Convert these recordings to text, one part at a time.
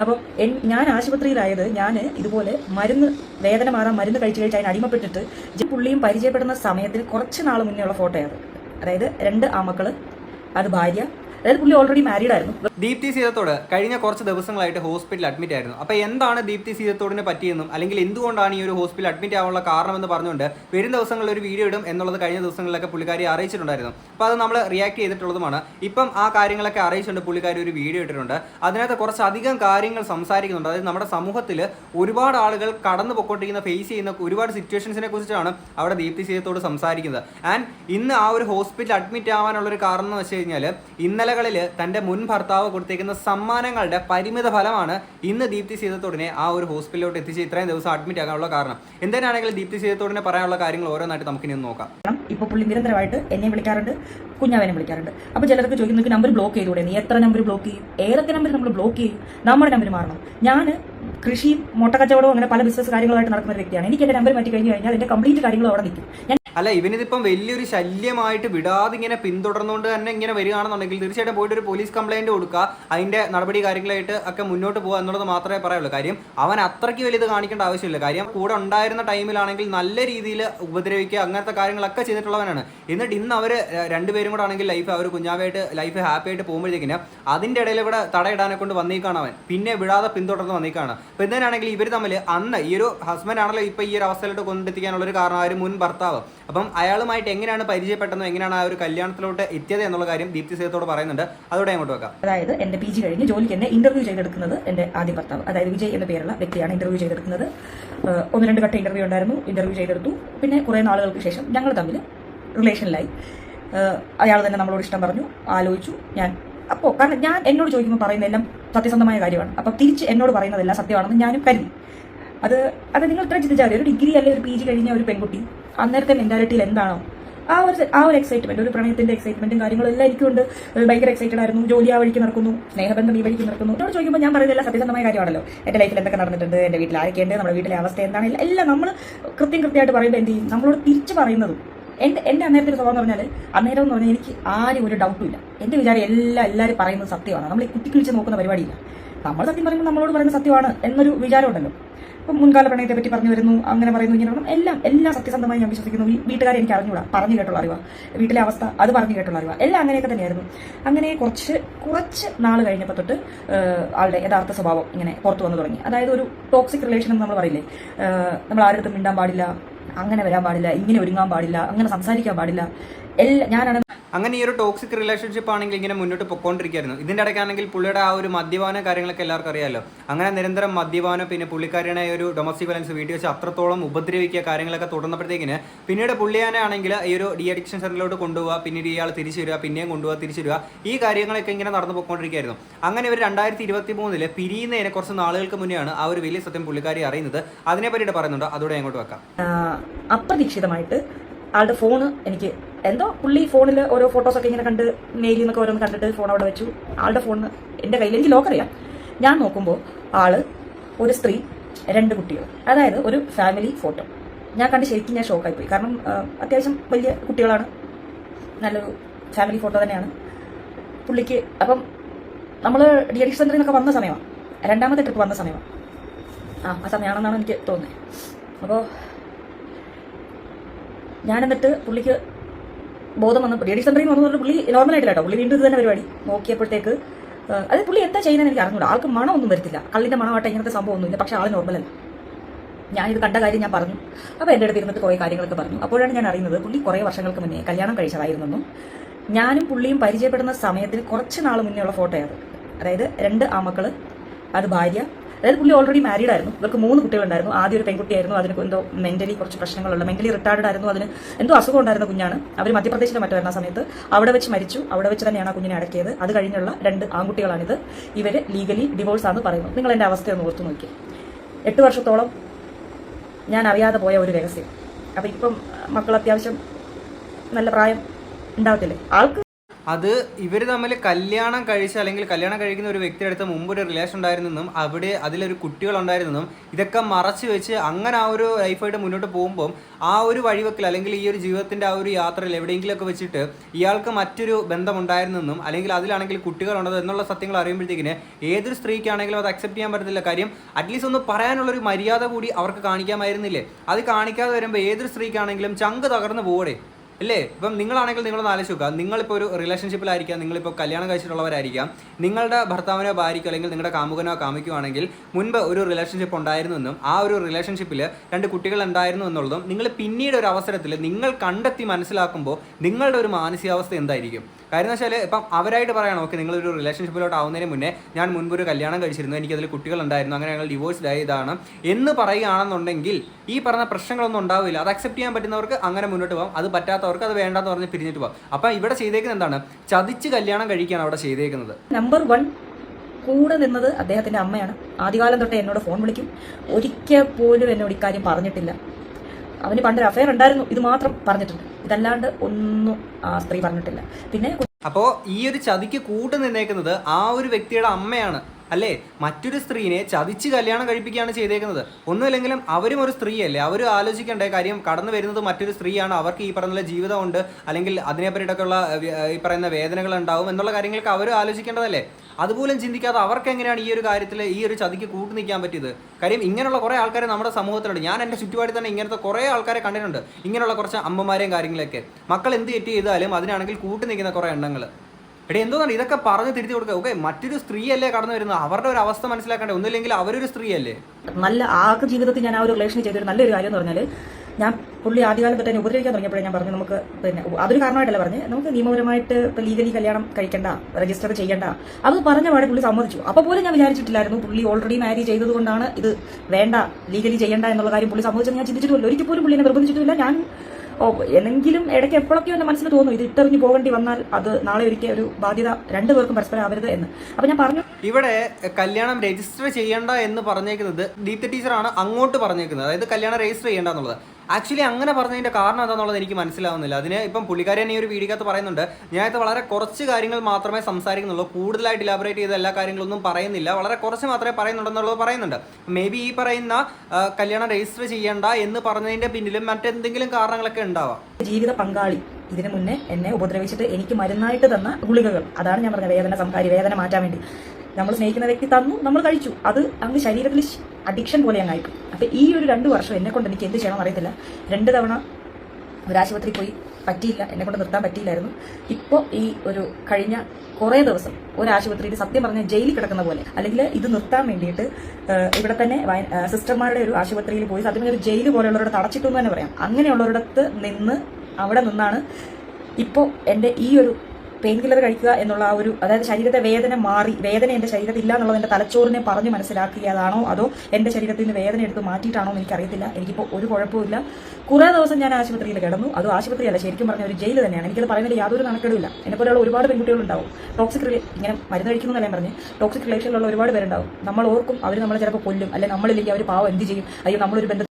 അപ്പോൾ ഞാൻ ആശുപത്രിയിലായത് ഞാൻ ഇതുപോലെ മരുന്ന് വേദന മാറാൻ മരുന്ന് കഴിച്ച് കഴിച്ച് അതിന് അടിമപ്പെട്ടിട്ട് പുള്ളിയും പരിചയപ്പെടുന്ന സമയത്തിൽ കുറച്ച് നാൾ മുന്നേ ഉള്ള ഫോട്ടോയാണ് അതായത് രണ്ട് ആമക്കൾ അത് ഭാര്യ അതായത് പുള്ളി ഓൾറെഡി മാരീഡ് ആയിരുന്നു. ദീപ്തി സീതത്തോട് കഴിഞ്ഞ കുറച്ച് ദിവസങ്ങളായിട്ട് ഹോസ്പിറ്റലിൽ അഡ്മിറ്റ് ആയിരുന്നു. അപ്പോൾ എന്താണ് ദീപ്തി സീതത്തോടിനെ പറ്റിയെന്നും അല്ലെങ്കിൽ എന്തുകൊണ്ടാണ് ഈ ഒരു ഹോസ്പിറ്റലിൽ അഡ്മിറ്റ് ആവാനുള്ള കാരണമെന്ന് പറഞ്ഞുകൊണ്ട് വരും ദിവസങ്ങളിൽ ഒരു വീഡിയോ ഇടും എന്നുള്ളത് കഴിഞ്ഞ ദിവസങ്ങളിലൊക്കെ പുള്ളിക്കാരി അറിയിച്ചിട്ടുണ്ടായിരുന്നു. അപ്പോൾ അത് നമ്മൾ റിയാക്ട് ചെയ്തിട്ടുള്ളതുമാണ്. ഇപ്പം ആ കാര്യങ്ങളൊക്കെ അറിയിച്ചുകൊണ്ട് പുള്ളിക്കാരി ഒരു വീഡിയോ ഇട്ടിട്ടുണ്ട്. അതിനകത്ത് കുറച്ചധികം കാര്യങ്ങൾ സംസാരിക്കുന്നുണ്ട്. അതായത് നമ്മുടെ സമൂഹത്തിൽ ഒരുപാട് ആളുകൾ കടന്നു പൊക്കോണ്ടിരിക്കുന്ന ഫേസ് ചെയ്യുന്ന ഒരുപാട് സിറ്റുവേഷൻസിനെ കുറിച്ചാണ് അവിടെ ദീപ്തി സീതത്തോട് സംസാരിക്കുന്നത്. ആൻഡ് ഇന്ന് ആ ഒരു ഹോസ്പിറ്റലിൽ അഡ്മിറ്റ് ആവാനുള്ള ഒരു കാരണം എന്ന് വെച്ച് കഴിഞ്ഞാൽ ഇന്നലകളിൽ തന്റെ മുൻ ഭർത്താവ് കൊടുത്തേക്കുന്ന സമ്മാനങ്ങളുടെ പരിമിത ഫലമാണ് ഇന്ന് ദീപ്തി സീതത്തോടിനെ ആ ഒരു ഹോസ്പിറ്റലിലോട്ട് എത്തിച്ച് ഇത്രയും ദിവസം അഡ്മിറ്റ് ആകാനുള്ള കാരണം. എന്തിനാണെങ്കിലും ദീപ്തി സീതത്തോടിനെ പറയാനുള്ള കാര്യങ്ങൾ ഓരോന്നായിട്ട് നമുക്കിനി നോക്കാം. ഇപ്പോൾ ഇപ്പൊ പുള്ളി നിരന്തരമായിട്ട് എന്നെ വിളിക്കാറുണ്ട് കുഞ്ഞാവനെ വിളിക്കാറുണ്ട്. അപ്പോൾ ചിലർക്ക് ചോദിക്കും നമ്പർ ബ്ലോക്ക് ചെയ്തൂടെ? നീ എത്ര നമ്പർ ബ്ലോക്ക് ചെയ്യും? ഏതൊക്കെ നമ്പർ നമ്മൾ ബ്ലോക്ക് ചെയ്യും? നമ്മുടെ നമ്പർ മാറണം. ഞാൻ കൃഷിയും മുട്ടക്കച്ചവടവും അങ്ങനെ പല ബിസിനസ് കാര്യങ്ങളായിട്ട് നടക്കുന്ന ഒരു വ്യക്തിയാണ്. എനിക്ക് എന്റെ നമ്പർ മാറ്റി കഴിഞ്ഞു കഴിഞ്ഞാൽ എന്റെ കംപ്ലീറ്റ് കാര്യങ്ങൾ അവിടെ നിൽക്കും. അല്ല ഇവനിതിപ്പം വലിയൊരു ശല്യമായിട്ട് വിടാതെ ഇങ്ങനെ പിന്തുടർന്നുകൊണ്ട് തന്നെ ഇങ്ങനെ വരികയാണെന്നുണ്ടെങ്കിൽ തീർച്ചയായിട്ടും പോയിട്ട് ഒരു പോലീസ് കംപ്ലൈന്റ് കൊടുക്കുക അതിന്റെ നടപടി കാര്യങ്ങളായിട്ട് ഒക്കെ മുന്നോട്ട് പോകുക എന്നുള്ളത് മാത്രമേ പറയുള്ളൂ. കാര്യം അവൻ അത്രയ്ക്ക് വലിയത് കാണിക്കേണ്ട ആവശ്യമില്ല. കാര്യം കൂടെ ഉണ്ടായിരുന്ന ടൈമിലാണെങ്കിൽ നല്ല രീതിയിൽ ഉപദ്രവിക്കുക അങ്ങനത്തെ കാര്യങ്ങളൊക്കെ ചെയ്തിട്ടുള്ളവനാണ്. എന്നിട്ട് ഇന്ന് അവർ രണ്ടുപേരും കൂടെ ആണെങ്കിൽ ലൈഫ് അവർ കുഞ്ഞാവായിട്ട് ലൈഫ് ഹാപ്പി ആയിട്ട് പോകുമ്പോഴത്തേക്കിന് അതിന്റെ ഇടയിൽ ഇവിടെ തടയിടാനെ കൊണ്ട് വന്നേക്കാണ് അവൻ. പിന്നെ വിടാതെ പിന്തുടർന്ന് വന്നേക്കാണ്. അപ്പൊ എന്തിനാണെങ്കിൽ ഇവർ തമ്മിൽ അന്ന് ഈ ഒരു ഹസ്ബൻഡ് ആണല്ലോ ഇപ്പൊ ഈ ഒരു അവസ്ഥയിലോട്ട് കൊണ്ടെത്തിക്കാനുള്ള ഒരു കാരണം ആ ഒരു മുൻ ഭർത്താവ്. അപ്പം അയാളുമായിട്ട് എങ്ങനെയാണ് പരിചയപ്പെട്ടെന്നും എങ്ങനെയാണ് ആ ഒരു കല്യാണത്തിലോട്ട് എത്തിയത് എന്നുള്ള കാര്യം ദീപ്തി സേതത്തോട് പറയുന്നുണ്ട്. അതോടെ അങ്ങോട്ട് വെക്കാം. അതായത് എന്റെ പി ജി കഴിഞ്ഞ് ജോലിക്ക് എന്നെ ഇന്റർവ്യൂ ചെയ്തെടുക്കുന്നത് എന്റെ ആദ്യ ഭർത്താവ് അതായത് വിജയ് എന്ന പേരുള്ള വ്യക്തിയാണ് ഇന്റർവ്യൂ ചെയ്തെടുക്കുന്നത്. ഒന്ന് രണ്ട് ഘട്ട ഇന്റർവ്യൂ ഉണ്ടായിരുന്നു ഇന്റർവ്യൂ ചെയ്തെടുത്തു. പിന്നെ കുറെ നാളുകൾക്ക് ശേഷം ഞങ്ങൾ തമ്മിൽ റിലേഷനിലായി അയാൾ തന്നെ നമ്മളോട് ഇഷ്ടം പറഞ്ഞു ആലോചിച്ചു ഞാൻ അപ്പോൾ കാരണം ഞാൻ എന്നോട് ചോദിക്കുമ്പോൾ പറയുന്ന എല്ലാം സത്യസന്ധമായ കാര്യമാണ്. അപ്പം തിരിച്ച് എന്നോട് പറയുന്നതെല്ലാം സത്യമാണെന്ന് ഞാനും കരുതി. അത് അത് നിങ്ങൾ ഇത്ര ചിന്തിച്ചാൽ ഒരു ഡിഗ്രി അല്ലെങ്കിൽ ഒരു പി ജി കഴിഞ്ഞ ഒരു പെൺകുട്ടി അന്നേരത്തെ മെന്റാലിറ്റിയിൽ എന്താണോ? ആ ഒരു ആ ഒരു എക്സൈറ്റ്മെന്റ് ഒരു പ്രണയത്തിന്റെ എക്സൈറ്റ്മെന്റും കാര്യങ്ങളും എല്ലാം എനിക്കുണ്ട് ഭയങ്കര എക്സൈറ്റഡ് ആയിരുന്നു. ജോലി ആ വഴിക്ക് നടക്കുന്നു. സ്നേഹബന്ധം ഈ വഴിക്ക് നടക്കുന്നു. എന്നോട് ചോദിക്കുമ്പോൾ ഞാൻ പറയുന്നില്ല സത്യസന്ധമായ കാര്യമാണല്ലോ. എന്റെ ലൈഫിൽ എന്തൊക്കെ നടന്നിട്ടുണ്ട്? എന്റെ വീട്ടിൽ ആരൊക്കെയുണ്ട് നമ്മുടെ വീട്ടിലെ അവസ്ഥ എന്താണ്? എല്ലാം- നമ്മൾ കൃത്യം കൃത്യമായിട്ട് പറയുമ്പോൾ എന്ത് ചെയ്യും? നമ്മളോട് തിരിച്ചു പറയുന്നത്. എന്റെ എന്റെ അന്നേരത്തെ ഒരു സ്വഭാവം എന്ന് പറഞ്ഞാൽ അന്നേരം എന്ന് പറഞ്ഞാൽ എനിക്ക് ആരും ഒരു ഡൗട്ടും ഇല്ല. എന്റെ വിചാരം എല്ലാം എല്ലാവരും പറയുന്നത് സത്യമാണ്. നമ്മൾ ഈ കുത്തിക്കിളിച്ച് നോക്കുന്ന പരിപാടിയില്ല. നമ്മൾ സത്യം പറയുമ്പോൾ നമ്മളോട് പറയുന്നത് സത്യമാണ് എന്നൊരു വിചാരം ഉണ്ടല്ലോ. ഇപ്പം മുൻകാല പ്രണയത്തെ പറ്റി പറഞ്ഞു വരുന്നു അങ്ങനെ പറയുന്നു ഇങ്ങനെ പറഞ്ഞു എല്ലാം എല്ലാം സത്യസന്ധമായി ഞാൻ വിശ്വസിക്കുന്നു. വീട്ടുകാരെ എനിക്ക് അറിഞ്ഞൂടാ പറഞ്ഞു കേട്ടുള്ള അറിവാ. വീട്ടിലെ അവസ്ഥ അത് പറഞ്ഞു കേട്ടുള്ള അറിവാ. എല്ലാം അങ്ങനെയൊക്കെ തന്നെയായിരുന്നു. അങ്ങനെ കുറച്ച് കുറച്ച് നാൾ കഴിഞ്ഞപ്പോൾ തൊട്ട് ആളുടെ യഥാർത്ഥ സ്വഭാവം ഇങ്ങനെ പുറത്തു വന്നു തുടങ്ങി. അതായത് ഒരു ടോക്സിക് റിലേഷൻ എന്ന് നമ്മൾ പറയില്ലേ? നമ്മൾ ആരുടെ മിണ്ടാൻ പാടില്ല അങ്ങനെ വരാൻ പാടില്ല ഇങ്ങനെ ഒരുങ്ങാൻ പാടില്ല അങ്ങനെ സംസാരിക്കാൻ പാടില്ല. എല്ലാ ഞാനാണ് അങ്ങനെ ഈ ഒരു ടോക്സിക് റിലേഷൻഷിപ്പ് ആണെങ്കിൽ ഇങ്ങനെ മുന്നോട്ട് പൊക്കോണ്ടിരിക്കുകയായിരുന്നു ഇതിന്റെ ഇടയ്ക്കാണെങ്കിൽ പുള്ളിയുടെ ആ ഒരു മദ്യപാന കാര്യങ്ങളൊക്കെ എല്ലാവർക്കും അറിയാമല്ലോ അങ്ങനെ നിരന്തരം മദ്യപാനം പിന്നെ പുള്ളിക്കാരിയുടെ ഒരു ഡൊമസ്റ്റിക് വയലൻസ് വീട്ടിൽ വെച്ച് അത്രത്തോളം ഉപദ്രവിക്കുക കാര്യങ്ങളൊക്കെ തുടർന്നപ്പോഴത്തേക്കിന് പിന്നീട് പുള്ളിയാനെ ആണെങ്കിൽ ഈ ഒരു ഡി അഡിക്ഷൻ സെന്ററിലോട്ട് കൊണ്ടുപോകുക പിന്നീട് ഇയാൾ തിരിച്ചു വരിക പിന്നെയും കൊണ്ടുപോകുക തിരിച്ചു വരിക ഈ കാര്യങ്ങളൊക്കെ ഇങ്ങനെ നടന്നു പോയിക്കൊണ്ടിരിക്കുകയായിരുന്നു അങ്ങനെ ഇവർ രണ്ടായിരത്തി ഇരുപത്തി മൂന്നിൽ പിരിയുന്നതിന് കുറച്ച് നാളുകൾക്ക് മുന്നെയാണ് ആ ഒരു വലിയ സത്യം പുള്ളിക്കാരി അറിയുന്നത്. അതിനെ പറ്റിയിട്ട് പറയുന്നുണ്ട്. അതോടെ അങ്ങോട്ട് വെക്കാം. അപ്രതീക്ഷിതമായിട്ട് ആളുടെ ഫോണ് എനിക്ക് എന്തോ പുള്ളി ഫോണിൽ ഓരോ ഫോട്ടോസൊക്കെ ഇങ്ങനെ കണ്ട് മെയിലിൽ നിന്നൊക്കെ ഓരോന്ന് കണ്ടിട്ട് ഫോൺ അവിടെ വെച്ചു. ആളുടെ ഫോൺ എന്റെ കയ്യിൽ എനിക്ക് ലോക്കറിയാം ഞാൻ നോക്കുമ്പോൾ ആൾ ഒരു സ്ത്രീ രണ്ട് കുട്ടികൾ. അതായത് ഒരു ഫാമിലി ഫോട്ടോ ഞാൻ കണ്ട് ശരിക്കും ഞാൻ ഷോക്കായി പോയി കാരണം അത്യാവശ്യം വലിയ കുട്ടികളാണ്. നല്ലൊരു ഫാമിലി ഫോട്ടോ തന്നെയാണ്. പുള്ളിക്ക് അപ്പം നമ്മൾ ഡി അഡിക്ഷൻ സെന്ററിൽ നിന്നൊക്കെ വന്ന സമയമാണ് രണ്ടാമത്തെ ട്രിപ്പ് വന്ന സമയമാണ് ആ ആ സമയമാണെന്നാണ് എനിക്ക് തോന്നുന്നത്. അപ്പോൾ ഞാൻ എന്നിട്ട് പുള്ളിക്ക് ബോധം വന്നു പുള്ളി. സെന്ററിൽ വന്നു പറഞ്ഞു പുള്ളി നോർമലായിട്ടില്ല കേട്ടോ. പുള്ളി വീണ്ടും ഇത് തന്നെ പരിപാടി നോക്കിയപ്പോഴത്തേക്ക് അത് പുള്ളി എന്താ ചെയ്യുന്നത് എനിക്ക് അറിഞ്ഞൂടാ. ആൾക്ക് മണമൊന്നും വരത്തില്ല. കള്ളിന്റെ മണമായിട്ട് ഇങ്ങനത്തെ സംഭവമൊന്നുമില്ല. പക്ഷെ ആൾ നോർമലല്ല ഞാനിത് കണ്ട കാര്യം ഞാൻ പറഞ്ഞു. അപ്പോൾ എന്റെ അടുത്ത് ഇരുന്നിട്ട് കുറേ കാര്യങ്ങളൊക്കെ പറഞ്ഞു. അപ്പോഴാണ് ഞാൻ അറിയുന്നത് പുള്ളി കുറേ വർഷങ്ങൾക്ക് മുന്നേ കല്യാണം കഴിച്ചതായിരുന്നെന്നും ഞാനും പുള്ളിയും പരിചയപ്പെടുന്ന സമയത്തിന് കുറച്ച് നാൾ മുന്നേ ഉള്ള ഫോട്ടോയാണ് അതായത് രണ്ട് ആമക്കൾ അത് ഭാര്യ അതായത് പുള്ളി ഓൾറെഡി മാരീഡ് ആയിരുന്നു. ഇവർക്ക് മൂന്ന് കുട്ടികളുണ്ടായിരുന്നു. ആദ്യം ഒരു പെൺകുട്ടിയായിരുന്നു. അതിന് എന്തോ മെന്റലി കുറച്ച് പ്രശ്നങ്ങളുള്ള മെന്റലി റിട്ടയർഡ് ആയിരുന്നു. അതിന് എന്തോ അസുഖം ഉണ്ടായിരുന്ന കുഞ്ഞാണ്. അവർ മധ്യപ്രദേശിലെ മറ്റു വരുന്ന സമയത്ത് അവിടെ വെച്ച് മരിച്ചു. അവിടെ വെച്ച് തന്നെയാണ് ആ കുഞ്ഞിനെ അടക്കിയത് അത് കഴിഞ്ഞുള്ള രണ്ട് ആൺകുട്ടികളാണിത്. ഇവർ ലീഗലി ഡിവോഴ്സ് ആണെന്ന് പറയുന്നു. നിങ്ങൾ എന്റെ അവസ്ഥയൊന്ന് ഓർത്തു നോക്കി എട്ട് വർഷത്തോളം ഞാൻ അറിയാതെ പോയ ഒരു രഹസ്യം. അപ്പം ഇപ്പം മക്കൾ അത്യാവശ്യം നല്ല പ്രായം ഉണ്ടാവത്തില്ലേ? ആൾക്ക് അത് ഇവർ തമ്മിൽ കല്യാണം കഴിച്ച അല്ലെങ്കിൽ കല്യാണം കഴിക്കുന്ന ഒരു വ്യക്തിയുടെ അടുത്ത് മുമ്പ് ഒരു റിലേഷൻ ഉണ്ടായിരുന്നെന്നും അവിടെ അതിലൊരു കുട്ടികളുണ്ടായിരുന്നെന്നും ഇതൊക്കെ മറച്ചു വെച്ച് അങ്ങനെ ആ ഒരു ലൈഫായിട്ട് മുന്നോട്ട് പോകുമ്പോൾ ആ ഒരു വഴിവെക്കൽ അല്ലെങ്കിൽ ഈ ഒരു ജീവിതത്തിന്റെ ആ ഒരു യാത്രയിൽ എവിടെയെങ്കിലുമൊക്കെ വെച്ചിട്ട് ഇയാൾക്ക് മറ്റൊരു ബന്ധമുണ്ടായിരുന്നെന്നും അല്ലെങ്കിൽ അതിലാണെങ്കിൽ കുട്ടികളുണ്ടത് എന്നുള്ള സത്യങ്ങൾ അറിയുമ്പോഴത്തേക്കിന് ഏതൊരു സ്ത്രീക്കാണെങ്കിലും അത് അക്സെപ്റ്റ് ചെയ്യാൻ പറ്റത്തില്ല. കാര്യം അറ്റ്ലീസ്റ്റ് ഒന്ന് പറയാനുള്ളൊരു മര്യാദ കൂടി അവർക്ക് കാണിക്കാമായിരുന്നില്ലേ? അത് കാണിക്കാതെ വരുമ്പോൾ ഏതൊരു സ്ത്രീക്കാണെങ്കിലും ചങ്ക് തകർന്നു പോകടെ അല്ലേ ഇപ്പം നിങ്ങളാണെങ്കിൽ നിങ്ങളൊന്ന് ആലോചിച്ച് നോക്കുക നിങ്ങളിപ്പോൾ ഒരു റിലേഷൻഷിപ്പിലായിരിക്കാം നിങ്ങളിപ്പോൾ കല്യാണം കഴിച്ചിട്ടുള്ളവരായിരിക്കാം. നിങ്ങളുടെ ഭർത്താവിനോ ഭാര്യയ്ക്കോ അല്ലെങ്കിൽ നിങ്ങളുടെ കാമുകനോ കാമിക്കുവാണെങ്കിൽ മുൻപ് ഒരു റിലേഷൻഷിപ്പ് ഉണ്ടായിരുന്നു എന്നും ആ ഒരു റിലേഷൻഷിപ്പിൽ രണ്ട് കുട്ടികൾ ഉണ്ടായിരുന്നു എന്നുള്ളതും നിങ്ങൾ പിന്നീട് ഒരു അവസരത്തിൽ നിങ്ങൾ കണ്ടെത്തി മനസ്സിലാക്കുമ്പോൾ നിങ്ങളുടെ ഒരു മാനസികാവസ്ഥ എന്തായിരിക്കും? കാര്യം എന്ന് വെച്ചാൽ ഇപ്പം അവരായിട്ട് പറയണം ഓക്കെ നിങ്ങളൊരു റിലേഷൻഷിപ്പിലോട്ട് ആവുന്നതിന് മുന്നേ ഞാൻ മുൻപ് ഒരു കല്യാണം കഴിച്ചിരുന്നു എനിക്കതിൽ കുട്ടികൾ ഉണ്ടായിരുന്നു അങ്ങനെ ഞങ്ങൾ ഡിവോഴ്സ്ഡ് ആയതാണ് എന്ന് പറയുകയാണെന്നുണ്ടെങ്കിൽ ഈ പറഞ്ഞ പ്രശ്നങ്ങളൊന്നും ഉണ്ടാവില്ല. അത് അക്സെപ്റ്റ് ചെയ്യാൻ പറ്റുന്നവർക്ക് അങ്ങനെ മുന്നോട്ട് പോകാം. അത് പറ്റാത്തവർക്ക് അത് വേണ്ടാന്ന് പറഞ്ഞ് പിരിഞ്ഞിട്ട് പോകാം അപ്പം ഇവിടെ ചെയ്തേക്കുന്നത് എന്താണ്? ചതിച്ച് കല്യാണം കഴിക്കുകയാണ് അവിടെ ചെയ്തേക്കുന്നത്. നമ്പർ വൺ കൂടെ നിന്നത് അദ്ദേഹത്തിന്റെ അമ്മയാണ്. ആദ്യകാലം തൊട്ടേ എന്നോട് ഫോൺ വിളിക്കും. ഒരിക്കൽ പോലും എന്നോട് ഇക്കാര്യം പറഞ്ഞിട്ടില്ല. അവന് പണ്ടൊരു അഫയർ ഉണ്ടായിരുന്നു. ഇത് മാത്രം പറഞ്ഞിട്ടുണ്ട്. ഇതല്ലാണ്ട് ഒന്നും ആ സ്ത്രീ പറഞ്ഞിട്ടില്ല. പിന്നെ അപ്പോൾ ഈ ഒരു ചതിക്ക് കൂട്ടു നിന്നേക്കുന്നത് ആ ഒരു വ്യക്തിയുടെ അമ്മയാണ്. അല്ലേ? മറ്റൊരു സ്ത്രീനെ ചതിച്ച് കല്യാണം കഴിപ്പിക്കുകയാണ് ചെയ്തേക്കുന്നത്. ഒന്നുമില്ലെങ്കിലും അവരും ഒരു സ്ത്രീയല്ലേ? അവരും ആലോചിക്കേണ്ട കാര്യം കടന്നു വരുന്നത് മറ്റൊരു സ്ത്രീയാണ്. അവർക്ക് ഈ പറയുന്ന ജീവിതമുണ്ട്. അല്ലെങ്കിൽ അതിനെപ്പറ്റിയിട്ടൊക്കെ ഉള്ള ഈ പറയുന്ന വേദനകൾ ഉണ്ടാവും എന്നുള്ള കാര്യങ്ങൾക്ക് അവരും ആലോചിക്കേണ്ടതല്ലേ? അതുപോലും ചിന്തിക്കാതെ അവർക്ക് എങ്ങനെയാണ് ഈ ഒരു കാര്യത്തിൽ ഈ ഒരു ചതിക്ക് കൂട്ടു നിൽക്കാൻ പറ്റിയത്? കാര്യം ഇങ്ങനെയുള്ള കുറേ ആൾക്കാരെ നമ്മുടെ സമൂഹത്തിലുണ്ട്. ഞാൻ എന്റെ ചുറ്റുപാടിൽ തന്നെ ഇങ്ങനത്തെ കുറേ ആൾക്കാരെ കണ്ടിട്ടുണ്ട്. ഇങ്ങനെയുള്ള കുറച്ച് അമ്മമാരെയും കാര്യങ്ങളൊക്കെ മക്കൾ എന്ത് തെറ്റ് ചെയ്താലും അതിനാണെങ്കിൽ കൂട്ടു നിൽക്കുന്ന കുറേ എണ്ണങ്ങൾ എടേ എന്തോന്നാണ്? ഇതൊക്കെ പറഞ്ഞ് തിരുത്തി കൊടുക്കുക ഓക്കെ മറ്റൊരു സ്ത്രീയല്ലേ കടന്നു വരുന്നത്? അവരുടെ ഒരു അവസ്ഥ മനസ്സിലാക്കണ്ടേ? ഒന്നുമില്ലെങ്കിൽ അവരൊരു സ്ത്രീയല്ലേ? നല്ല ആകെ ജീവിതത്തിൽ ഞാൻ ആ ഒരു റിലേഷൻ ചെയ്തൊരു നല്ലൊരു കാര്യം എന്ന് പറഞ്ഞാൽ ഞാൻ പുള്ളി ആദ്യകാലം തൊട്ട് എന്നെ ഉപദ്രവിക്കാൻ തുടങ്ങിയപ്പോഴേ ഞാൻ പറഞ്ഞു നമുക്ക് പിന്നെ അതൊരു കാരണമായിട്ടല്ല പറഞ്ഞ്. നമുക്ക് നിയമപരമായിട്ട് ഇപ്പം ലീഗലി കല്യാണം കഴിക്കണ്ട രജിസ്റ്റർ ചെയ്യണ്ട. അത് പറഞ്ഞ പാടെ പുള്ളി സമ്മതിച്ചു. അപ്പോൾ പോലും ഞാൻ വിചാരിച്ചിട്ടില്ലായിരുന്നു പുള്ളി ഓൾറെഡി മാരി ചെയ്തതുകൊണ്ടാണ് ഇത് വേണ്ട ലീഗലി ചെയ്യണ്ട എന്നുള്ള കാര്യം പുള്ളി സമ്മതിച്ചെന്ന് ഞാൻ ചിന്തിച്ചിട്ടില്ല ഒരിക്കൽ പോലും പുള്ളി എന്നെ നിർബന്ധിച്ചിട്ടില്ല ഞാൻ ഓ എന്നെങ്കിലും ഇടയ്ക്ക് എപ്പോഴൊക്കെയോ എന്റെ മനസ്സിൽ തോന്നും ഇത് ഇട്ടെറിഞ്ഞ് പോകേണ്ടി വന്നാൽ അത് നാളെ ഒരിക്കൽ ഒരു ബാധ്യത രണ്ടുപേർക്കും പരസ്പരം ആവരുത് എന്ന്. അപ്പൊ ഞാൻ പറഞ്ഞു ഇവിടെ കല്യാണം രജിസ്റ്റർ ചെയ്യണ്ട എന്ന് പറഞ്ഞേക്കുന്നത് ദീപ്തി ടീച്ചറാണ് അങ്ങോട്ട് പറഞ്ഞേക്കുന്നത്. അതായത് കല്യാണം രജിസ്റ്റർ ചെയ്യേണ്ട എന്നുള്ളത്. ആക്ച്വലി അങ്ങനെ പറഞ്ഞതിന്റെ കാരണം എന്താണെന്നുള്ളത് എനിക്ക് മനസ്സിലാവുന്നില്ല. അതിന് ഇപ്പം പുള്ളിക്കാരി തന്നെ ഈ ഒരു വീഡിയോക്കകത്ത് പറയുന്നുണ്ട്. ഞാനത് വളരെ കുറച്ച് കാര്യങ്ങൾ മാത്രമേ സംസാരിക്കുന്നുള്ളൂ. കൂടുതലായിട്ട് ഇലാബറേറ്റ് ചെയ്ത എല്ലാ കാര്യങ്ങളൊന്നും പറയുന്നില്ല. വളരെ കുറച്ച് മാത്രമേ പറയുന്നുണ്ടെന്നുള്ളത് പറയുന്നുണ്ട്. മേ ബി ഈ പറയുന്ന കല്യാണം രജിസ്റ്റർ ചെയ്യേണ്ട എന്ന് പറഞ്ഞതിന്റെ പിന്നിലും മറ്റെന്തെങ്കിലും കാരണങ്ങളൊക്കെ ഉണ്ടാവാം. ജീവിത പങ്കാളി. ഇതിനു മുന്നേ എന്നെ ഉപദ്രവിച്ചിട്ട് എനിക്ക് മരുന്നായിട്ട് തന്ന ഗുളികകൾ. അതാണ് ഞാൻ പറഞ്ഞ വേദന സംഹാരി വേദന മാറ്റാൻ വേണ്ടി. നമ്മൾ സ്നേഹിക്കുന്ന വ്യക്തി തന്നു നമ്മൾ കഴിച്ചു. അത് അങ്ങ് ശരീരത്തിൽ അഡിക്ഷൻ പോലെ അങ്ങ് ആയിപ്പോയി. അപ്പൊ ഈ ഒരു രണ്ട് വർഷം എന്നെ കൊണ്ട് എനിക്ക് എന്ത് ചെയ്യണം അറിയത്തില്ല. രണ്ട് തവണ ഒരു ഒരാശുപത്രി പോയി പറ്റിയില്ല. എന്നെ കൊണ്ട് നിർത്താൻ പറ്റിയില്ലായിരുന്നു. ഇപ്പോൾ ഈ ഒരു കഴിഞ്ഞ കുറേ ദിവസം ഒരു ആശുപത്രിയിൽ സത്യം പറഞ്ഞ ജയിലിൽ കിടക്കുന്ന പോലെ. അല്ലെങ്കിൽ ഇത് നിർത്താൻ വേണ്ടിയിട്ട് ഇവിടെ തന്നെ സിസ്റ്റർമാരുടെ ഒരു ആശുപത്രിയിൽ പോയി സത്യം പറഞ്ഞ ഒരു ജയിൽ പോലെയുള്ളവരുടെ തടച്ചിട്ടു എന്ന് തന്നെ പറയാം. അങ്ങനെയുള്ളവരുടെ നിന്ന് അവിടെ നിന്നാണ് ഇപ്പോൾ എന്റെ ഈ ഒരു പെയിൻ കില്ലർ കഴിക്കുക എന്നുള്ള ആ ഒരു അതായത് ശരീരത്തെ വേദന മാറി വേദന എന്റെ ശരീരത്തിൽ ഇല്ല എന്നുള്ളത് എന്റെ തലച്ചോറിനെ പറഞ്ഞ് മനസ്സിലാക്കിയതാണോ അതോ എന്റെ ശരീരത്തിൽ നിന്ന് വേദന എടുത്ത് മാറ്റിയിട്ടാണോ എന്ന് എനിക്കറിയത്തില്ല. എനിക്കിപ്പോൾ ഒരു കുഴപ്പമില്ല കുറേ ദിവസം ഞാൻ ആശുപത്രിയിൽ കിടന്നു. അത് ആശുപത്രിയല്ല ശരിക്കും പറഞ്ഞ ഒരു ജയിൽ തന്നെയാണ്. എനിക്കത് പറയുന്നതിൽ യാതൊരു നടക്കടില്ല എന്നെ പോലെയുള്ള ഒരുപാട് പെൺകുട്ടികളുണ്ടാവും ടോക്സിക് റിലേ ഇങ്ങനെ മരുന്ന് ഞാൻ പറഞ്ഞ്? ടോക്സിക് റിലേഷനിലുള്ള ഒരുപാട് പേരുണ്ടാവും. നമ്മൾ ഓർക്കും അവർ നമ്മളെ ചിലപ്പോൾ കൊല്ലും. അല്ലെങ്കിൽ നമ്മളില്ലെങ്കിൽ അവർ പാവം എന്ത് ചെയ്യും? അയ്യോ നമ്മളൊരു ബന്ധം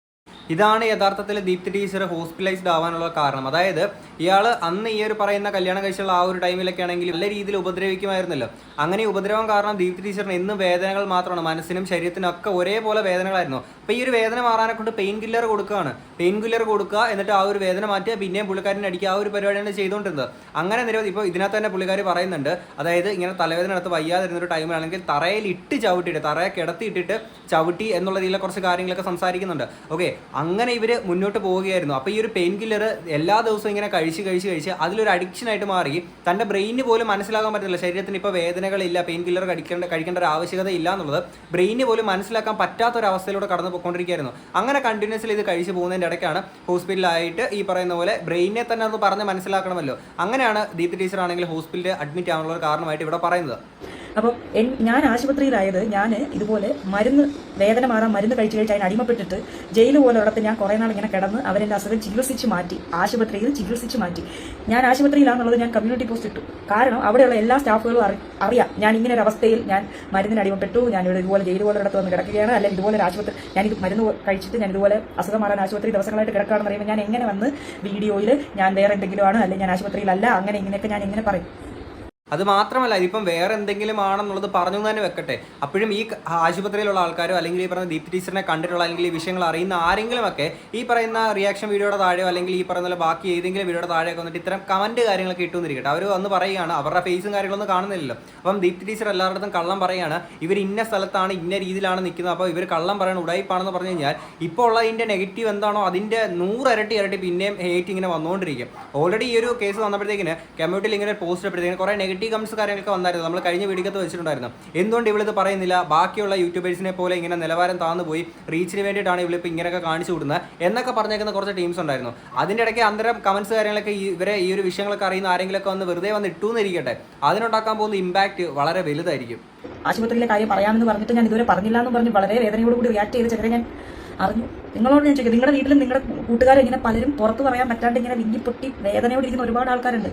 ഇതാണ് യഥാർത്ഥത്തിൽ ദീപ്തി ടീച്ചർ ഹോസ്പിറ്റലൈസ്ഡ് ആവാനുള്ള കാരണം. അതായത് ഇയാൾ അന്ന് ഈ ഒരു പറയുന്ന കല്യാണം കഴിച്ചുള്ള ആ ഒരു ടൈമിലൊക്കെ ആണെങ്കിൽ നല്ല രീതിയിൽ ഉപദ്രവിക്കുമായിരുന്നല്ലോ. അങ്ങനെ ഉപദ്രവം കാരണം ദീപ്തി ടീച്ചറിന് എന്നും വേദനകൾ മാത്രമാണ്. മനസ്സിനും ശരീരത്തിനും ഒക്കെ ഒരേപോലെ വേദനകളായിരുന്നു. അപ്പോൾ ഈ ഒരു വേദന മാറാനെ കൊണ്ട് പെയിൻ കില്ലർ കൊടുക്കുകയാണ്. പെയിൻ കില്ലർ കൊടുക്കുക എന്നിട്ട് ആ ഒരു വേദന മാറ്റുക പിന്നെയും പുള്ളിക്കാരന്റെ അടിക്കുക ആ ഒരു പരിപാടിയാണ് ചെയ്തുകൊണ്ടിരുന്നത്. അങ്ങനെ നിരവധി ഇപ്പോൾ ഇതിനകത്ത് തന്നെ പുള്ളിക്കാർ പറയുന്നുണ്ട്. അതായത് ഇങ്ങനെ തലവേദന എടുത്ത് വയ്യാതിരുന്ന ഒരു ടൈമിലാണെങ്കിൽ തറയിൽ ഇട്ട് ചവിട്ടിയിട്ട് തറയെ കിടത്തിയിട്ടിട്ട് ചവിട്ടി എന്നുള്ള രീതിയിലെ കുറച്ച് കാര്യങ്ങളൊക്കെ സംസാരിക്കുന്നുണ്ട്. ഓക്കെ അങ്ങനെ ഇവർ മുന്നോട്ട് പോവുകയായിരുന്നു. അപ്പോൾ ഈ ഒരു പെയിൻ കില്ലർ എല്ലാ ദിവസവും ഇങ്ങനെ കഴിച്ച് കഴിച്ച് കഴിച്ച് അതിലൊരു അഡിക്ഷൻ ആയിട്ട് മാറി. തന്റെ ബ്രെയിനിന് പോലും മനസ്സിലാക്കാൻ പറ്റില്ല ശരീരത്തിന് ഇപ്പോൾ വേദനകളില്ല പെയിൻ കില്ലർ കഴിക്കേണ്ട കഴിക്കേണ്ട ഒരു ആവശ്യകത ഇല്ല എന്നുള്ളത് ബ്രെയിനിന് പോലും മനസ്സിലാക്കാൻ പറ്റാത്ത ഒരു അവസ്ഥയിലൂടെ കടന്നു പോയിക്കൊണ്ടിരിക്കുകയായിരുന്നു അങ്ങനെ കണ്ടിന്യൂസ്ലി ഇത് കഴിച്ച് പോകുന്നതിന്റെ ഇടയ്ക്കാണ് ഹോസ്പിറ്റലായിട്ട് ഈ പറയുന്ന പോലെ ബ്രെയിനെ തന്നെ അത് പറഞ്ഞ് മനസ്സിലാക്കണമല്ലോ. അങ്ങനെയാണ് ദീപ്തി ടീച്ചർ ആണെങ്കിൽ ഹോസ്പിറ്റലിൽ അഡ്മിറ്റ് ആവാനുള്ള കാരണമായിട്ട് ഇവിടെ പറയുന്നത്. അപ്പം ഞാൻ ആശുപത്രിയിലായത് ഞാൻ ഇതുപോലെ മരുന്ന് വേദന മാറാൻ മരുന്ന് കഴിച്ചു കഴിച്ച് അതിന് അടിമപ്പെട്ടിട്ട് ജയിൽ പോലെ ഇടത്ത് ഞാൻ കുറേ നാൾ ഇങ്ങനെ കിടന്ന് അവരെന്റെ അസുഖം ചികിത്സിച്ച് മാറ്റി ആശുപത്രിയിൽ ചികിത്സിച്ച് മാറ്റി. ഞാൻ ആശുപത്രിയിലാണെന്നുള്ളത് ഞാൻ കമ്മ്യൂണിറ്റി പോസ്റ്റ് ഇട്ടു. കാരണം അവിടെയുള്ള എല്ലാ സ്റ്റാഫുകളും അറി അറിയാം. ഞാൻ ഇങ്ങനെ ഒരു അവസ്ഥയിൽ ഞാൻ മരുന്നിന് അടിമപ്പെട്ടു ഞാൻ ഇവിടെ ഇതുപോലെ ജയിൽ പോലെ ഇടത്ത് വന്ന് കിടക്കുകയാണ് അല്ലെങ്കിൽ ഇതുപോലെ ആശുപത്രി ഞാൻ ഇത് മരുന്ന് കഴിച്ചിട്ട് ഞാൻ ഇതുപോലെ അസുഖം മാറാൻ ആശുപത്രി ദിവസങ്ങളായിട്ട് കിടക്കാണെന്ന് പറയുമ്പോൾ ഞാൻ എങ്ങനെ വന്ന് വീഡിയോയിൽ ഞാൻ വേറെ എന്തെങ്കിലും ആണ് അല്ലെങ്കിൽ ഞാൻ ആശുപത്രിയിലല്ല അങ്ങനെ ഇങ്ങനെയൊക്കെ ഞാൻ എങ്ങനെ പറയും. അത് മാത്രമല്ല ഇതിപ്പം വേറെ എന്തെങ്കിലും ആണെന്നുള്ളത് പറഞ്ഞു തന്നെ വെക്കട്ടെ. അപ്പോഴും ഈ ആശുപത്രിയിലുള്ള ആൾക്കാരോ അല്ലെങ്കിൽ ഈ പറയുന്ന ദീപ്തി ടീച്ചറിനെ കണ്ടിട്ടുള്ള അല്ലെങ്കിൽ ഈ വിഷയങ്ങൾ അറിയുന്ന ആരെങ്കിലുമൊക്കെ ഈ പറയുന്ന റിയാക്ഷൻ വീഡിയോയുടെ താഴെയോ അല്ലെങ്കിൽ ഈ പറയുന്ന ബാക്കി ഏതെങ്കിലും വീഡിയോയുടെ താഴെയൊക്കെ വന്നിട്ട് ഇത്തരം കമന്റ് കാര്യങ്ങളൊക്കെ ഇട്ടുവന്നിരിക്കട്ടെ അവർ വന്ന് പറയുകയാണ് അവരുടെ ഫേസും കാര്യങ്ങളൊന്നും കാണുന്നില്ലല്ലോ. അപ്പം ദീപ്തി ടീച്ചർ എല്ലായിടത്തും കള്ളം പറയുകയാണ് ഇവർ ഇന്ന സ്ഥലത്താണ് ഇന്ന രീതിയിലാണ് നിൽക്കുന്നത്. അപ്പോൾ ഇവർ കള്ളം പറയണ ഉടായിപ്പാണെന്ന് പറഞ്ഞു കഴിഞ്ഞാൽ ഇപ്പോൾ ഉള്ള ഇതിന്റെ നെഗറ്റീവ് എന്താണോ അതിന്റെ നൂറ് ഇരട്ടി ഇരട്ടി പിന്നെയും ഹേറ്റ് ഇങ്ങനെ വന്നുകൊണ്ടിരിക്കും. ഓൾറെഡി ഈ ഒരു കേസ് വന്നപ്പോഴത്തേക്കിന് കമ്മ്യൂണിറ്റിയിൽ ഇങ്ങനെ പോസ്റ്റ് ഇട്ടപ്പോഴത്തേക്കിന് കുറേ നെഗറ്റീവ് കമൻസ് കാര്യങ്ങളൊക്കെ വന്നായിരുന്നു. നമ്മൾ കഴിഞ്ഞ വീഡിയോക്കത്ത് വെച്ചിട്ടുണ്ടായിരുന്നു. എന്തുകൊണ്ട് ഇവളിത് പറയുന്നില്ല? ബാക്കിയുള്ള യൂട്യൂബേഴ്സിനെ പോലെ ഇങ്ങനെ നിലവാരം താന്നു പോയി റീച്ചിന് വേണ്ടിയിട്ടാണ് ഇവളിപ്പോൾ ഇങ്ങനെയൊക്കെ കാണിച്ചു കൊടുക്കുന്നത് എന്നൊക്കെ പറഞ്ഞേക്കുന്ന കുറച്ച് ടീംസ് ഉണ്ടായിരുന്നു. അതിന്റെ ഇടയ്ക്ക് അന്തരം കമൻസ് കാര്യങ്ങളൊക്കെ ഇവരെ ഈ ഒരു വിഷയങ്ങളൊക്കെ അറിയുന്ന ആരെങ്കിലുമൊക്കെ വന്ന് വെറുതെ വന്ന് ഇട്ടു എന്നിരിക്കട്ടെ അതിനുണ്ടാക്കാൻ പോകുന്ന ഇമ്പാക്റ്റ് വളരെ വലുതായിരിക്കും. ആശുപത്രിയിലെ കാര്യം പറയാമെന്ന് പറഞ്ഞിട്ട് ഞാൻ ഇതുവരെ പറഞ്ഞില്ല എന്ന് പറഞ്ഞ് വളരെ വേദനയോടുകൂടി റിയാക്ട് ചെയ്ത് ചെറിയ ഞാൻ അറിഞ്ഞു. നിങ്ങളോട് ഞാൻ ചോദിക്കും നിങ്ങളുടെ വീട്ടിലും നിങ്ങളുടെ കൂട്ടുകാരും ഇങ്ങനെ പലരും പുറത്ത് പറയാൻ പറ്റാണ്ട് ഇങ്ങനെ വിങ്ങിപ്പൊട്ടി വേദനയോട് ഇരിക്കുന്ന ഒരുപാട് ആൾക്കാരുണ്ട്.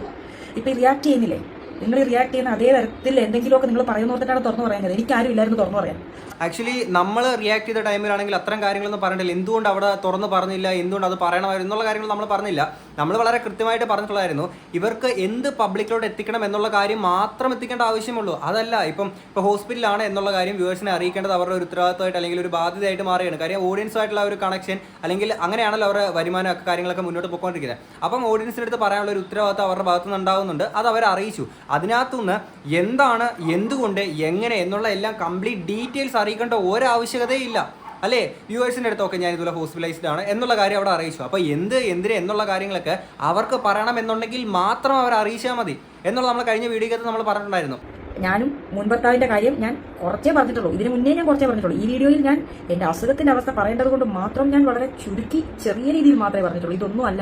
ഇപ്പം റിയാക്ട് ചെയ്യുന്നില്ലേ? നിങ്ങൾ റിയാക്ട് ചെയ്യുന്ന അതേ തരത്തിൽ എന്തെങ്കിലുമൊക്കെ നിങ്ങൾ പറയുന്നോർത്തിട്ടാണ് തുറന്നു പറയുന്നത് എനിക്ക് ആരും ഇല്ലായിരുന്നു തുറന്നു പറയാൻ. ആക്ച്വലി നമ്മൾ റിയാക്ട് ചെയ്ത ടൈമിലാണെങ്കിൽ അത്തരം കാര്യങ്ങളൊന്നും പറഞ്ഞില്ല എന്തുകൊണ്ട് അവിടെ തുറന്ന് പറഞ്ഞില്ല? എന്തുകൊണ്ട് അത് പറയണമായിരുന്നു? എന്നുള്ള കാര്യങ്ങൾ നമ്മൾ പറഞ്ഞില്ല. നമ്മൾ വളരെ കൃത്യമായിട്ട് പറഞ്ഞിട്ടുള്ളായിരുന്നു ഇവർക്ക് എന്ത് പബ്ലിക്കിലോട്ട് എത്തിക്കണം എന്നുള്ള കാര്യം മാത്രം എത്തിക്കേണ്ട ആവശ്യമുള്ളൂ. അതല്ല ഇപ്പം ഇപ്പോൾ ഹോസ്പിറ്റലാണ് എന്നുള്ള കാര്യം വ്യൂവേഴ്സിനെ അറിയിക്കേണ്ടത് അവരുടെ ഒരു ഉത്തരവാദിത്തമായിട്ട് അല്ലെങ്കിൽ ഒരു ബാധ്യതയായിട്ട് മാറുകയാണ്. കാര്യം ഓഡിയൻസുമായിട്ടുള്ള ഒരു കണക്ഷൻ അല്ലെങ്കിൽ അങ്ങനെയാണല്ലോ അവരുടെ വരുമാനമൊക്കെ കാര്യങ്ങളൊക്കെ മുന്നോട്ട് പോയിക്കൊണ്ടിരിക്കുന്നത്. അപ്പം ഓഡിയൻസിന്റെ അടുത്ത് പറയാനുള്ള ഒരു ഉത്തരവാദിത്തം അവരുടെ ഭാഗത്തു നിന്ന് ഉണ്ടാവുന്നുണ്ട് അത് അവരെ അറിയിച്ചു അതിനകത്തുനിന്ന് എന്താണ് എന്തുകൊണ്ട് എങ്ങനെ എന്നുള്ള എല്ലാം കംപ്ലീറ്റ് ഡീറ്റെയിൽസ് അറിയിക്കേണ്ട ഒരാവശ്യകതയില്ല അല്ലേ? വ്യൂവേഴ്സിന്റെ അടുത്തൊക്കെ ഞാൻ ഇതുപോലെ ഹോസ്പിറ്റലൈസ്ഡ് ആണ് എന്നുള്ള കാര്യം അവിടെ അറിയിച്ചു. അപ്പോൾ എന്ത് എന്തിന് എന്നുള്ള കാര്യങ്ങളൊക്കെ അവർക്ക് പറയണം എന്നുണ്ടെങ്കിൽ മാത്രം അവർ അറിയിച്ചാൽ മതി എന്നുള്ള നമ്മൾ കഴിഞ്ഞ വീഡിയോക്കകത്ത് നമ്മൾ പറഞ്ഞിട്ടുണ്ടായിരുന്നു. ഞാനും മുൻഭർത്താവിന്റെ കാര്യം ഞാൻ കുറച്ചേ പറഞ്ഞിട്ടുള്ളൂ. ഇതിന് മുന്നേ ഞാൻ കുറച്ചേ പറഞ്ഞിട്ടുള്ളൂ. ഈ വീഡിയോയിൽ ഞാൻ എന്റെ അസുഖത്തിന്റെ അവസ്ഥ പറയേണ്ടത് കൊണ്ട് മാത്രം ഞാൻ വളരെ ചുരുക്കി ചെറിയ രീതിയിൽ മാത്രമേ പറഞ്ഞിട്ടുള്ളൂ. ഇതൊന്നും അല്ല.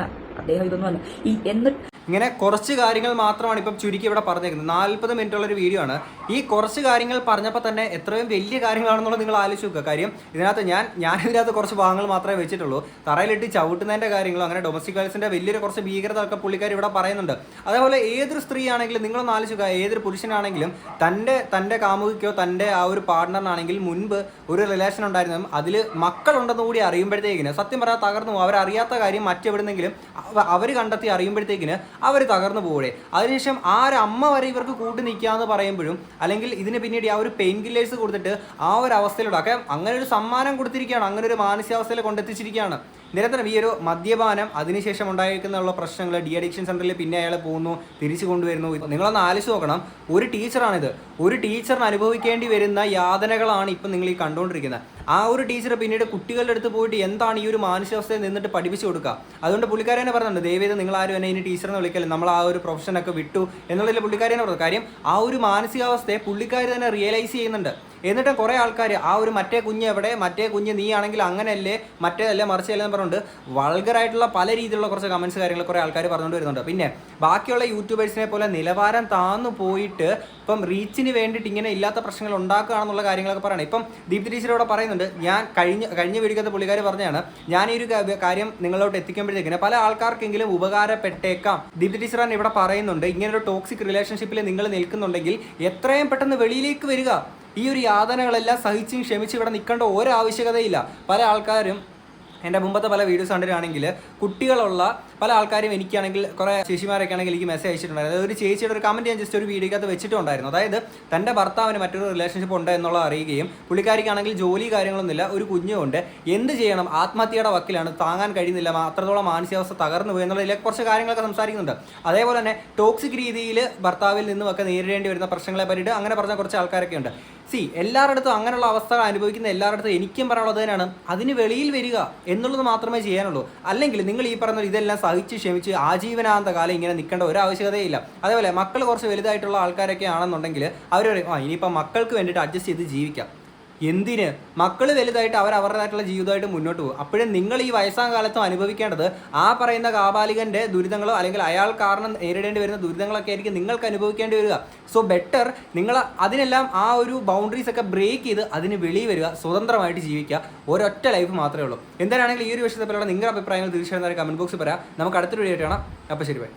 അദ്ദേഹം ഇതൊന്നും അല്ല. ഈ എന്നിട്ട് ഇങ്ങനെ കുറച്ച് കാര്യങ്ങൾ മാത്രമാണ് ഇപ്പം ചുരുക്കി ഇവിടെ പറഞ്ഞേക്കുന്നത്. നാൽപ്പത് മിനിറ്റുള്ള ഒരു വീഡിയോ ആണ്. ഈ കുറച്ച് കാര്യങ്ങൾ പറഞ്ഞപ്പോൾ തന്നെ എത്രയും വലിയ കാര്യങ്ങളാണെന്നുള്ളത് നിങ്ങൾ ആലോചിച്ച് നോക്കുക. കാര്യം ഇതിനകത്ത് ഞാൻ ഞാൻ കുറച്ച് ഭാഗങ്ങൾ മാത്രമേ വെച്ചിട്ടുള്ളൂ. തറയിലിട്ട് ചവിട്ടുന്നതിന്റെ കാര്യങ്ങളും അങ്ങനെ ഡൊമസ്റ്റിക് വയലൻസിന്റെ വലിയൊരു കുറച്ച് ഭീകരത ഒക്കെ പുള്ളിക്കാർ ഇവിടെ പറയുന്നുണ്ട്. അതേപോലെ ഏതൊരു സ്ത്രീ ആണെങ്കിലും നിങ്ങളൊന്ന് ആലോചിക്കുക ഏതൊരു പുരുഷനാണെങ്കിലും തന്റെ തന്റെ കാമുകിക്കോ തന്റെ ആ ഒരു പാർട്ട്ണറിനാണെങ്കിൽ മുൻപ് ഒരു റിലേഷൻ ഉണ്ടായിരുന്നതും അതിൽ മക്കളുണ്ടെന്ന് കൂടി അറിയുമ്പോഴത്തേക്കിന് സത്യം പറയാൻ തകർന്നു അവരറിയാത്ത കാര്യം മറ്റെവിടുന്നെങ്കിലും അവർ കണ്ടെത്തി അറിയുമ്പോഴത്തേക്കിന് അവർ തകർന്നു പോകേ അതിനുശേഷം ആ ഒരു അമ്മ വരെ ഇവർക്ക് കൂട്ടി നിൽക്കാന്ന് പറയുമ്പോഴും അല്ലെങ്കിൽ ഇതിന് പിന്നീട് ആ ഒരു പെയിൻ കില്ലേഴ്സ് കൊടുത്തിട്ട് ആ ഒരു അവസ്ഥയിലൂടെ അങ്ങനെ ഒരു സമ്മാനം കൊടുത്തിരിക്കുകയാണ്. അങ്ങനെ ഒരു മാനസികാവസ്ഥയിൽ കൊണ്ടെത്തിച്ചിരിക്കുകയാണ്. നിരന്തരം ഈ ഒരു മദ്യപാനം അതിനുശേഷം ഉണ്ടായിരിക്കുന്ന പ്രശ്നങ്ങൾ ഡി അഡിക്ഷൻ സെന്ററിൽ പിന്നെ അയാൾ പോകുന്നു തിരിച്ചു കൊണ്ടുവരുന്നു. നിങ്ങളൊന്ന് ആലോചിച്ച് നോക്കണം. ഒരു ടീച്ചറാണിത്. ഒരു ടീച്ചറിന് അനുഭവിക്കേണ്ടി വരുന്ന യാതനകളാണ് ഇപ്പം നിങ്ങൾ ഈ കണ്ടുകൊണ്ടിരിക്കുന്നത്. ആ ഒരു ടീച്ചർ പിന്നീട് കുട്ടികളുടെ അടുത്ത് പോയിട്ട് എന്താണ് ഈ ഒരു മാനസികാവസ്ഥയിൽ നിന്നിട്ട് പഠിപ്പിച്ചു കൊടുക്കുക? അതുകൊണ്ട് പുള്ളിക്കാരെ തന്നെ പറഞ്ഞിട്ടുണ്ട് ദയവേത് നിങ്ങൾ ആരും എന്നെ ഇനി ടീച്ചറിനെ വിളിക്കല്ലേ? നമ്മൾ ആ ഒരു പ്രൊഫഷനൊക്കെ വിട്ടു. എന്നുള്ളതിൽ പുള്ളിക്കാരനെ പറഞ്ഞു. കാര്യം ആ ഒരു മാനസികാവസ്ഥയെ പുള്ളിക്കാർ തന്നെ റിയലൈസ് ചെയ്യുന്നുണ്ട്. എന്നിട്ടും കുറേ ആൾക്കാർ ആ ഒരു മറ്റേ കുഞ്ഞ് എവിടെ? മറ്റേ കുഞ്ഞ് നീ ആണെങ്കിൽ അങ്ങനെയല്ലേ? മറ്റേ അല്ലേ മറിച്ചല്ലേ എന്ന് പറഞ്ഞുകൊണ്ട് വൾഗറായിട്ടുള്ള പല രീതിയിലുള്ള കുറച്ച് കമൻസ് കാര്യങ്ങൾ കുറേ ആൾക്കാർ പറഞ്ഞുകൊണ്ട് വരുന്നുണ്ട്. പിന്നെ ബാക്കിയുള്ള യൂട്യൂബേഴ്സിനെ പോലെ നിലവാരം താന്നു പോയിട്ട് ഇപ്പം റീച്ചിന് വേണ്ടിയിട്ട് ഇങ്ങനെ ഇല്ലാത്ത പ്രശ്നങ്ങൾ ഉണ്ടാക്കുകയാണെന്നുള്ള കാര്യങ്ങളൊക്കെ പറയണം. ഇപ്പം ദീപ്തി ടീച്ചറോടെ പറയുന്നുണ്ട് ഞാൻ കഴിഞ്ഞ കഴിഞ്ഞ വീഡിയോക്കകത്ത് പുള്ളിക്കാർ പറഞ്ഞാണ് ഞാൻ ഈ ഒരു കാര്യം നിങ്ങളോട്ട് എത്തിക്കുമ്പോഴത്തേക്കിന് പല ആൾക്കാർക്കെങ്കിലും ഉപകാരപ്പെട്ടേക്കാം. ദീപ്തി ടീച്ചറാൻ ഇവിടെ പറയുന്നുണ്ട് ഇങ്ങനെ ഒരു ടോക്സിക് റിലേഷൻഷിപ്പിൽ നിങ്ങൾ നിൽക്കുന്നുണ്ടെങ്കിൽ എത്രയും പെട്ടെന്ന് വെളിയിലേക്ക് വരിക. ഈ ഒരു യാതനകളെല്ലാം സഹിച്ചും ക്ഷമിച്ച് ഇവിടെ നിൽക്കേണ്ട ഒരു ആവശ്യകതയില്ല പല ആൾക്കാരും എന്റെ മുമ്പത്തെ പല വീഡിയോസ് കണ്ടിട്ടാണെങ്കിൽ കുട്ടികളുള്ള പല ആൾക്കാരും എനിക്കാണെങ്കിൽ കുറേ ചേച്ചിമാരൊക്കെ ആണെങ്കിൽ എനിക്ക് മെസ്സേജ് അയച്ചിട്ടുണ്ടായിരുന്നു. അതായത് ഒരു ചേച്ചിയുടെ ഒരു കമന്റ് ഞാൻ ജസ്റ്റ് ഒരു വീഡിയോക്കകത്ത് വെച്ചിട്ടുണ്ടായിരുന്നു. അതായത് തന്റെ ഭർത്താവിന് മറ്റൊരു റിലേഷൻഷിപ്പ് ഉണ്ട് എന്നുള്ളത് അറിയുകയും പുള്ളിക്കാരിക്കാണെങ്കിൽ ജോലി കാര്യങ്ങളൊന്നുമില്ല ഒരു കുഞ്ഞുമുണ്ട്. എന്ത് ചെയ്യണം? ആത്മഹത്യയുടെ വക്കിലാണ്. താങ്ങാൻ കഴിയുന്നില്ല. അത്രത്തോളം മാനസികാവസ്ഥ തകർന്നു പോയി എന്നുള്ള കുറച്ച് കാര്യങ്ങളൊക്കെ സംസാരിക്കുന്നുണ്ട്. അതേപോലെ തന്നെ ടോക്സിക് രീതിയിൽ ഭർത്താവിൽ നിന്നുമൊക്കെ നേരിടേണ്ടി വരുന്ന പ്രശ്നങ്ങളെ പറ്റിയിട്ട് അങ്ങനെ പറഞ്ഞ കുറച്ച് ആൾക്കാരൊക്കെ ഉണ്ട് സി എല്ലാവരുടെ അങ്ങനെയുള്ള അവസ്ഥകൾ അനുഭവിക്കുന്ന എല്ലാവരുടെ എനിക്കും പറയാനുള്ളത് തന്നെയാണ്. അതിന് വെളിയിൽ വരിക എന്നുള്ളത് മാത്രമേ ചെയ്യാനുള്ളൂ. അല്ലെങ്കിൽ നിങ്ങൾ ഈ പറഞ്ഞ ഇതെല്ലാം സഹിച്ച് ക്ഷമിച്ച് ആജീവനാന്ത കാലം ഇങ്ങനെ നിൽക്കേണ്ട ഒരു ആവശ്യകതയില്ല. അതേപോലെ മക്കൾ കുറച്ച് വലുതായിട്ടുള്ള ആൾക്കാരൊക്കെ ആണെന്നുണ്ടെങ്കിൽ അവർ പറയും ആ ഇനിയിപ്പോൾ മക്കൾക്ക് വേണ്ടിയിട്ട് അഡ്ജസ്റ്റ് ചെയ്ത് ജീവിക്കാം. എന്തിന്? മക്കൾ വലുതായിട്ട് അവർ അവരുടേതായിട്ടുള്ള ജീവിതമായിട്ട് മുന്നോട്ട് പോകും. അപ്പോഴും നിങ്ങൾ ഈ വയസ്സാം കാലത്തും അനുഭവിക്കേണ്ടത് ആ പറയുന്ന കാബാലികന്റെ ദുരിതങ്ങളോ അല്ലെങ്കിൽ അയാൾ കാരണം നേരിടേണ്ടി വരുന്ന ദുരിതങ്ങളൊക്കെ ആയിരിക്കും നിങ്ങൾക്ക് അനുഭവിക്കേണ്ടി വരിക. സോ ബെറ്റർ നിങ്ങൾ അതിനെല്ലാം ആ ഒരു ബൗണ്ടറീസ് ഒക്കെ ബ്രേക്ക് ചെയ്ത് അതിന് വെളിയിൽ വരിക സ്വതന്ത്രമായിട്ട് ജീവിക്കുക. ഒരൊറ്റ ലൈഫ് മാത്രമേ ഉള്ളൂ. എന്താണെങ്കിൽ ഈ ഒരു വിഷയത്തെ പറ്റിയുള്ള നിങ്ങളുടെ അഭിപ്രായങ്ങൾ തീർച്ചയായും കമന്റ് ബോക്സിൽ പറയാം. നമുക്ക് അടുത്തൊരു വീഡിയോ കാണാം. അപ്പോൾ ശരി ബൈ